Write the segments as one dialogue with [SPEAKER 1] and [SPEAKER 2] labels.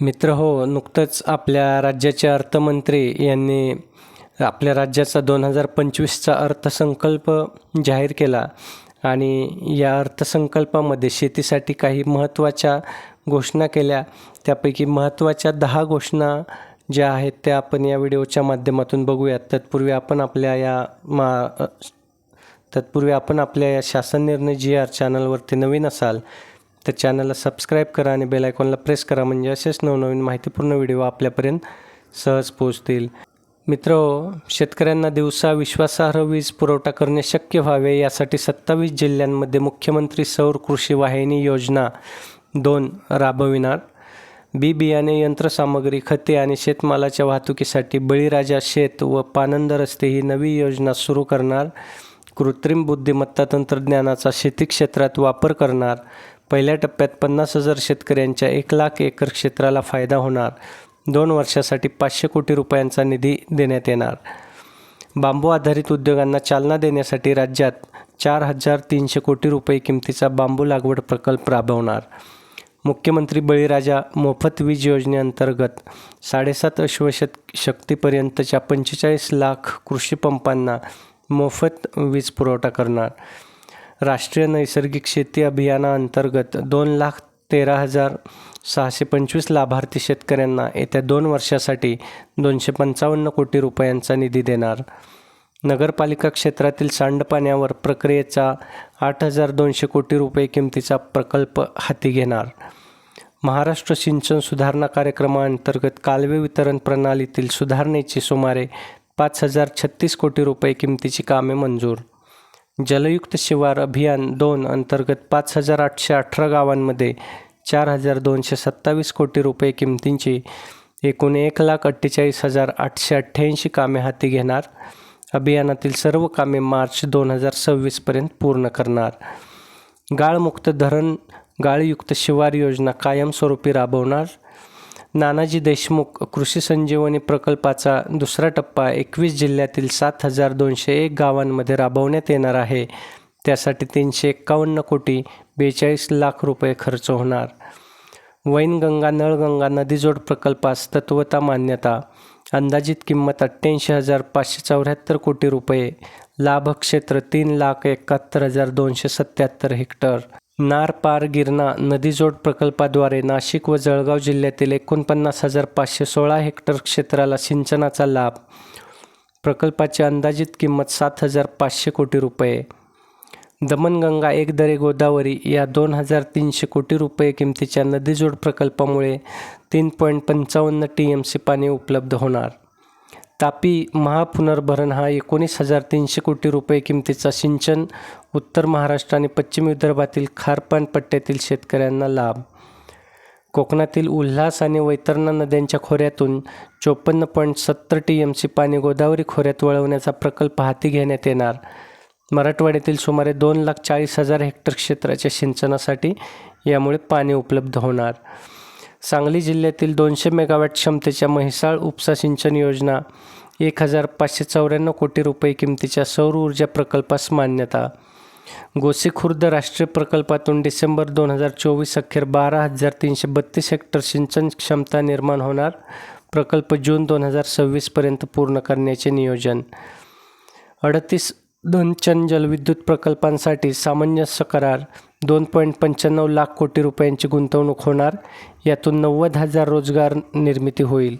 [SPEAKER 1] मित्र हो नुकतंच आपल्या राज्याचे अर्थमंत्री यांनी आपल्या राज्याचा दोन हजार पंचवीसचा अर्थसंकल्प जाहीर केला. आणि या अर्थसंकल्पामध्ये शेतीसाठी काही महत्त्वाच्या घोषणा केल्या. त्यापैकी महत्त्वाच्या दहा घोषणा ज्या आहेत त्या आपण या व्हिडिओच्या माध्यमातून बघूयात. तत्पूर्वी आपण आपल्या या मा तत्पूर्वी आपण आपल्या या शासन निर्णय जी आर चॅनलवरती नवीन असाल तर चॅनलला सबस्क्राईब करा आणि बेल आयकॉनला प्रेस करा म्हणजे असेच नवनवीन माहितीपूर्ण व्हिडिओ आपल्यापर्यंत सहज पोहोचतील. मित्र शेतकऱ्यांना दिवसा विश्वासार्ह वीज पुरवठा करणे शक्य व्हावे यासाठी सत्तावीस जिल्ह्यांमध्ये मुख्यमंत्री सौर कृषी वाहिनी योजना दोन राबविणार. बी बियाणे यंत्रसामग्री खते आणि शेतमालाच्या वाहतुकीसाठी बळीराजा शेत व पानंद रस्ते ही नवी योजना सुरू करणार. कृत्रिम बुद्धिमत्ता तंत्रज्ञानाचा शेती क्षेत्रात वापर करणार. पहिल्या टप्प्यात पन्नास हजार शेतकऱ्यांच्या एक लाख एकर क्षेत्राला फायदा होणार. दोन वर्षासाठी पाचशे कोटी रुपयांचा निधी देण्यात येणार. बांबू आधारित उद्योगांना चालना देण्यासाठी राज्यात चार हजार तीनशे कोटी रुपये किमतीचा बांबू लागवड प्रकल्प राबवणार. मुख्यमंत्री बळीराजा मोफत वीज योजनेअंतर्गत साडेसात अश्वशत शक्तीपर्यंतच्या पंचेचाळीस लाख कृषी पंपांना मोफत वीज पुरवठा करणार. राष्ट्रीय नैसर्गिक शेती अभियानाअंतर्गत दोन लाख तेरा हजार सहाशे पंचवीस लाभार्थी शेतकऱ्यांना येत्या दोन वर्षासाठी दोनशे पंचावन्न कोटी रुपयांचा निधी देणार. नगरपालिका क्षेत्रातील सांडपाण्यावर प्रक्रियेचा आठ हजार दोनशे कोटी रुपये किमतीचा प्रकल्प हाती घेणार. महाराष्ट्र सिंचन सुधारणा कार्यक्रमाअंतर्गत कालवे वितरण प्रणालीतील सुधारणेची सुमारे पाच हजार छत्तीस कोटी रुपये किमतीची कामे मंजूर जलयुक्त शिवार अभियान दोन अंतर्गत पाच हजार आठशे अठरा गावांमध्ये चार हजार दोनशे सत्तावीस कोटी रुपये किमतींची एकूण एक लाख अठ्ठेचाळीस हजार आठशे अठ्ठ्याऐंशी कामे हाती घेणार. अभियानातील सर्व कामे मार्च दोन हजार सव्वीसपर्यंत पूर्ण करणार. गाळमुक्त धरण गाळयुक्त शिवार योजना कायमस्वरूपी राबवणार. नानाजी देशमुख कृषी संजीवनी प्रकल्पाचा दुसरा टप्पा एकवीस जिल्ह्यातील सात हजार दोनशे एक गावांमध्ये राबवण्यात येणार आहे. त्यासाठी तीनशे एक्कावन्न कोटी बेचाळीस लाख रुपये खर्च होणार. वैनगंगा नळगंगा नदीजोड प्रकल्पास तत्वता मान्यता. अंदाजित किंमत अठ्ठ्याऐंशी हजार पाचशे चौऱ्याहत्तर कोटी रुपये. लाभक्षेत्र तीन लाख एकाहत्तर हजार दोनशे सत्याहत्तर हेक्टर. नार पार गिरणा नदीजोड प्रकल्पाद्वारे नाशिक व जळगाव जिल्ह्यातील एकोणपन्नास हजार पाचशे सोळा हेक्टर क्षेत्राला सिंचनाचा लाभ. प्रकल्पाची अंदाजित किंमत सात हजार पाचशे कोटी रुपये. दमनगंगा एकदरे गोदावरी या दोन हजार तीनशे कोटी रुपये किमतीच्या नदीजोड प्रकल्पामुळे तीन पॉईंट पंचावन्न टी एम सी पाणी उपलब्ध होणार. तापी महापुनर्भरण हा एकोणीस हजार तीनशे कोटी रुपये किमतीचा सिंचन उत्तर महाराष्ट्र आणि पश्चिम विदर्भातील खारपान पट्ट्यातील शेतकऱ्यांना लाभ. कोकणातील उल्हास आणि वैतरणा नद्यांच्या खोऱ्यातून चोपन्न पॉईंट सत्तर टी एम सी पाणी गोदावरी खोऱ्यात वळवण्याचा प्रकल्प हाती घेण्यात येणार. मराठवाड्यातील सुमारे दोन लाख चाळीस हजार हेक्टर क्षेत्राच्या सिंचनासाठी यामुळे पाणी उपलब्ध होणार. सांगली जिल्ह्यातील दोनशे मेगावॅट क्षमतेच्या म्हैसाळ उपसा सिंचन योजना एक हजार पाचशे चौऱ्याण्णव कोटी रुपये किमतीच्या सौर ऊर्जा प्रकल्पास मान्यता. गोसीखुर्द राष्ट्रीय प्रकल्पातून डिसेंबर दोन हजार चोवीस अखेर बारा हजार तीनशे बत्तीस हेक्टर सिंचन क्षमता निर्माण होणार. प्रकल्प जून दोन हजार सव्वीसपर्यंत पूर्ण करण्याचे नियोजन. अडतीस धनचन जलविद्युत प्रकल्पांसाठी सामंजस्य करार दोन पॉईंट पंच्याण्णव लाख कोटी रुपयांची गुंतवणूक होणार यातून नव्वद हजार रोजगार निर्मिती होईल.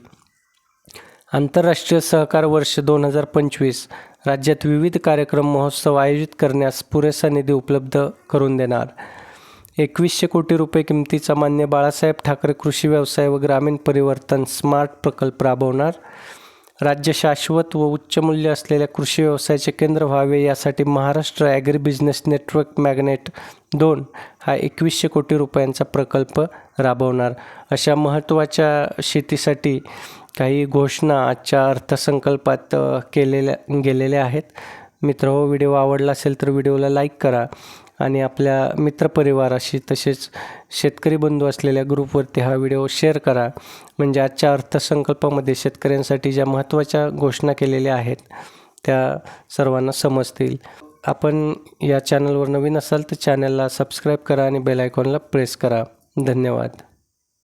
[SPEAKER 1] आंतरराष्ट्रीय सहकार वर्ष दोन हजार पंचवीस राज्यात विविध कार्यक्रम महोत्सव आयोजित करण्यास पुरेसा निधी उपलब्ध करून देणार. एकवीसशे कोटी रुपये किमतीचा मान्य बाळासाहेब ठाकरे कृषी व्यवसाय व ग्रामीण परिवर्तन स्मार्ट प्रकल्प राबवणार. राज्य शाश्वत व उच्च मूल्य असलेल्या कृषी व्यवसायाचे केंद्र व्हावे यासाठी Maharashtra agri business network magnet दोन हा एकवीसशे कोटी रुपयांचा प्रकल्प राबवणार. अशा महत्त्वाच्या शेतीसाठी काही घोषणा आजच्या अर्थसंकल्पात केलेल्या गेलेल्या आहेत. मित्र हो व्हिडिओ आवडला असेल तर व्हिडिओला लाईक करा. आणि आपल्या मित्रपरिवाराशी तसेच शेतकरी बंधू असलेल्या ग्रुपवरती हा व्हिडिओ शेअर करा. म्हणजे आजच्या अर्थसंकल्पामध्ये शेतकऱ्यांसाठी ज्या महत्त्वाच्या घोषणा केलेल्या आहेत त्या सर्वांना समजतील. आपण या चॅनलवर नवीन असाल तर चॅनलला सबस्क्राईब करा आणि बेल आयकॉनला प्रेस करा. धन्यवाद.